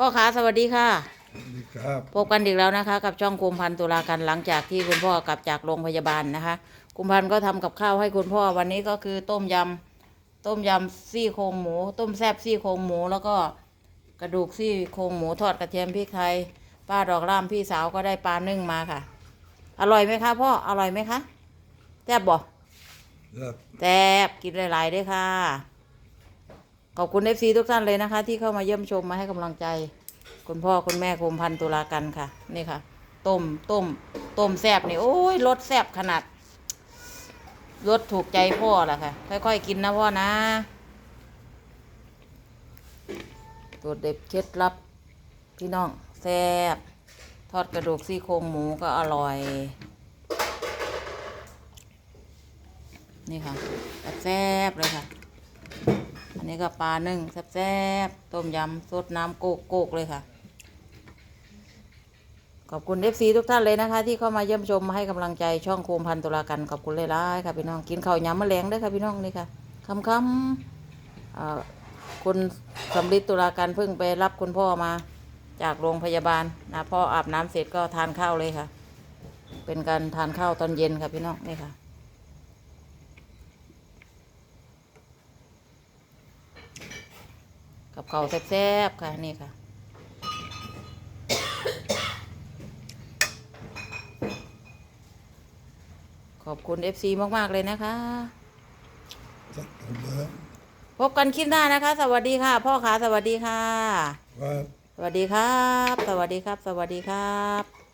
พ่อขาสวัสดีค่ะสวัสดีครับพบกันอีกแล้วนะคะ กับช่องคุมพันตุลากันหลังจากที่คุณพ่อกลับจากโรงพยาบาลนะคะคุมพันก็ทำกับข้าวให้คุณพ่อวันนี้ก็คือต้มยำต้มยำซี่โครงหมู ต้มแซ่บซี่โครงหมู แล้วก็กระดูกซี่โครงหมูทอดกระเทียมพริกไทยป้าดอกร่ามพี่สาวก็ได้ปลานึ่งมาค่ะ อร่อยไหมคะพ่ออร่อยไหมคะแซ่บบ่ครับแซ่บกินหลายๆด้วยค่ะ ขอบคุณเอฟซีทุกท่านเลยนะคะ ที่เข้ามาเยี่ยมชมมาให้กำลังใจ คุณพ่อคุณแม่คุมพันตุลากันค่ะ นี่ค่ะ ต้มต้มต้มแซบนี่โอ้ยรสแซบขนาดรสถูกใจพ่อแหละค่ะ ค่อยๆกินนะพ่อนะตัวเด็ดเคล็ดลับพี่น้องแซบทอดกระดูกซี่โครงหมูก็อร่อย นี่ค่ะแซ่บเลยค่ะ นี้ก็ปลานึ่งแซ่บๆต้มยำสดน้ำโกกโกกเลยค่ะ ขอบคุณเอฟซีทุกท่านเลยนะคะ ที่เข้ามาเยี่ยมชมมาให้กำลังใจช่องโคมพันตุลากันขอบคุณเลยล่ะค่ะพี่น้องกินข้าวยำมะแรงได้ค่ะพี่น้องนี่ค่ะคำคำอ่าคุณสำลิดตุลากันเพิ่งไปรับคุณพ่อมาจากโรงพยาบาลนะพ่ออาบน้ำเสร็จก็ทานข้าวเลยค่ะ เป็นการทานข้าวตอนเย็นค่ะพี่น้องนี่ค่ะ กับข้าวแซ่บๆค่ะนี่ค่ะขอบคุณ FC มาก ๆ เลยนะคะสักคนเดิมพบกันคลิปหน้านะคะ สวัสดีค่ะ พ่อขาสวัสดีค่ะว่าสวัสดีครับ สวัสดีครับ สวัสดีครับ